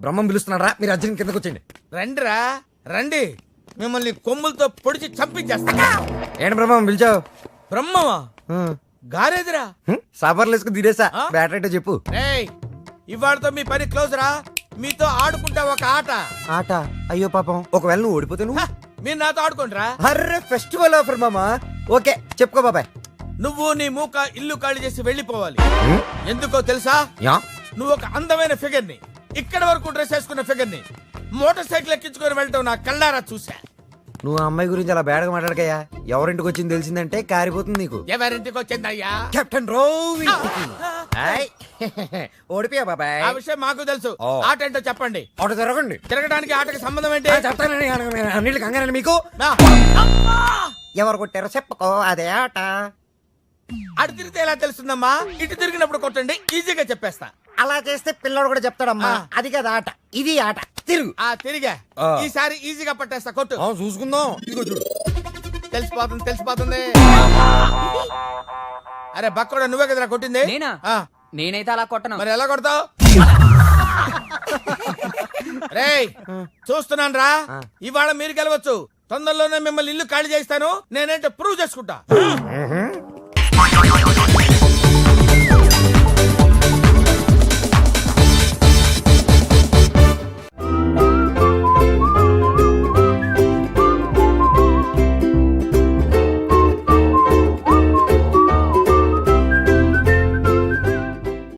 బ్రహ్మం పిలుస్తున్నారా మీరు అర్జున్ కిందకు వచ్చేయండి. రండిరా రండి. మిమ్మల్ని కొమ్ములతో పొడిచి చంపించేస్తా. ఏంటి బ్రహ్మం పిలిచావు? బ్రహ్మమా? గారేదిరా? సాబార్లు వేసుకుని ఆ? బ్యాటరీ చెప్పు. ఇవాళతో మీ పని క్లోజ్ రా. మీతో ఆడుకుంటా ఒక ఆట. ఆట? అయ్యో పాపం. ఒకవేళ నువ్వు ఓడిపోతే నువ్వు? మీరు నాతో ఆడుకుంటారా అర్రే ఫెస్టివల్ ఆఫర్ మామా. ఓకే చెప్పుకో బాబాయ్. నువ్వు నీ మూక ఇల్లు ఖాళీ చేసి వెళ్ళిపోవాలి. ఎందుకో తెలుసా? నువ్వు ఒక అందమైన ఫిగర్ని ఇక్కడ వరకు డ్రెస్ వేసుకున్న ఫిగర్ని మోటార్ సైకిల్ ఎక్కించుకొని వెళ్ళటం నా కళ్ళారా చూసా నువ్వు ఆ అమ్మాయి గురించి అలా బేడగా మాట్లాడకయ్యా? ఎవరింటికి వచ్చింది తెలిసిందంటే కారిపోతుంది నీకు. ఎవరింటికి వచ్చిందయ్యా కెప్టెన్ రోవి ఓడిపోయా బాబాయ్? ఆ విషయం మాకు తెలుసు. ఓ. ఆట ఏంటో చెప్పండి. ఆట జరగండి తిరగడానికి ఆటకి సంబంధం ఏంటి? ఆ, చెప్తానండి అన్నిటికి కంగారండి మీకు. నా. అమ్మా! ఎవరు కొట్టారో చెప్పుకో అదే ఆట. అటు తిరిగితే ఎలా తెలుస్తుందమ్మా? ఇటు తిరిగినప్పుడు కొట్టండి ఈజీగా చెప్పేస్తా. అలా చేస్తే పిల్లడు కూడా చెప్తాడమ్మా. అది కదా ఆట. ఇది ఆట. తిరుగు. ఆ తిరిగా. ఈసారి ఈజీగా పట్టేస్తా కొట్టు. చూసుకుందాం. ఇదిగో చూడు. తెలిసిపోతుంది తెలిసిపోతుంది. అరే బక్కడా నువ్వే కదరా కొట్టింది? నేనా? ఆ, నేనైతే అలా కొట్టను. మరి ఎలా కొడతావు? రేయ్ చూస్తున్నాను రా. ఇవాళ మీరు గెలవచ్చు. తొందరలోనే మిమ్మల్ని ఇల్లు ఖాళీ చేస్తాను నేనేంటో ప్రూవ్ చేసుకుంటా.